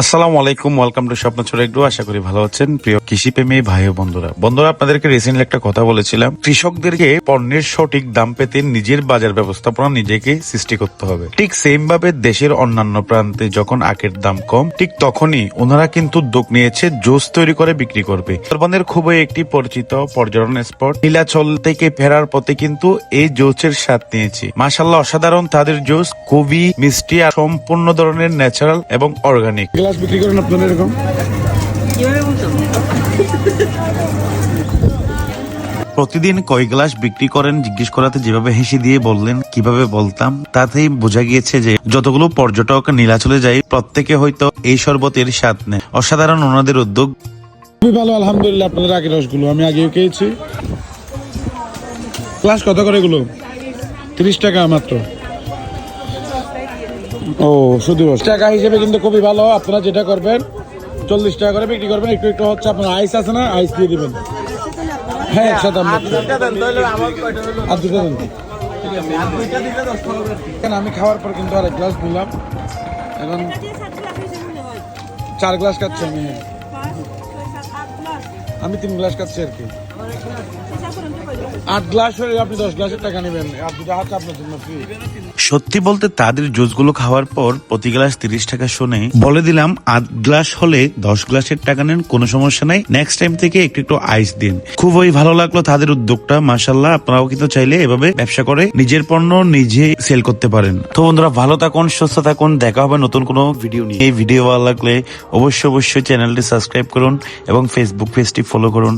আসসালামু আলাইকুম, welcome to স্বপ্ন ছোট একটু। আশা করি ভালো আছেন। প্রিয় কৃষি প্রেমী ভাই ও বন্ধুরা বন্ধুরা, আপনাদেরকে রিসেন্টলি একটা কথা বলেছিলাম। কৃষকদেরকে পণ্যের সঠিক দাম পেতে নিজের বাজার ব্যবস্থাপনা নিজেকে সৃষ্টি করতে হবে। ঠিক সেম ভাবে দেশের অন্যান্য প্রান্তে যখন আখের দাম কম, ঠিক তখনই ওনারা কিন্তু উদ্যোগ নিয়েছে, জুস তৈরি করে বিক্রি করবে। সুন্দরবনের খুবই একটি পরিচিত পর্যটন স্পট নীলাচল থেকে ফেরার পথে কিন্তু এই জুসের স্বাদ নিয়েছি। মাসাল্লাহ অসাধারণ তাদের জুস, খুবই মিষ্টি আর সম্পূর্ণ ধরনের ন্যাচারাল এবং অর্গানিক গ্লাস বিক্রি করেন আপনারা এরকম? প্রতিদিন কয় গ্লাস বিক্রি করেন জিজ্ঞেস করাতে যেভাবে হেসে দিয়ে বললেন কীভাবে বলতাম তাতেই বোঝা গিয়েছে যে যতগুলো পর্যটক নীলাচলে যায় প্রত্যেকে হয়তো এই শরবতের স্বাদ নেয়। অসাধারণ ওনাদের উদ্যোগ। খুবই ভালো আলহামদুলিল্লাহ আপনাদের আগের রসগুলো আমি আগেও খেয়েছি। ক্লাস কত করে এগুলো? তিরিশ টাকা মাত্র। ও শুধু রস টাকা হিসেবে কিন্তু খুবই ভালো। আপনারা যেটা করবেন চল্লিশ টাকা করে বিক্রি করবেন। একটু একটু হচ্ছে আপনার আইস আছে না আইস দিয়ে দিবেন। হ্যাঁ একসাথে আর দুটো দেন। কেন আমি খাওয়ার পর কিন্তু আরেক গ্লাস নিলাম। এখন চার গ্লাস খাচ্ছি আমি হ্যাঁ। আমি তিন গ্লাস খাচ্ছি আর কি। আট গ্লাস হলে আপনি দশ গ্লাসের টাকা নেবেন। আর দুটো হাতে আপনার জন্য ফ্রি সত্যি বলতে তাদের জুসগুলো খাওয়ার পর প্রতি গ্লাস তিরিশ টাকা শুনে বলে দিলাম, আধ গ্লাস হলে দশ গ্লাসের টাকা নেন, কোনো সমস্যা নাই। নেক্সট টাইম থেকে একটু একটু আইস দিন। খুবই ভালো লাগল তাদের উদ্যোগটা মাসাল্লাহ আপনারাও কিন্তু চাইলে এভাবে ব্যবসা করে নিজের পণ্য নিজে সেল করতে পারেন। তো বন্ধুরা, ভালো থাকুন, সুস্থ থাকুন, দেখা হবে নতুন কোনো ভিডিও নিয়ে। এই ভিডিও ভালো লাগলে অবশ্যই অবশ্যই চ্যানেলটি সাবস্ক্রাইব করুন এবং ফেসবুক পেজটি ফলো করুন।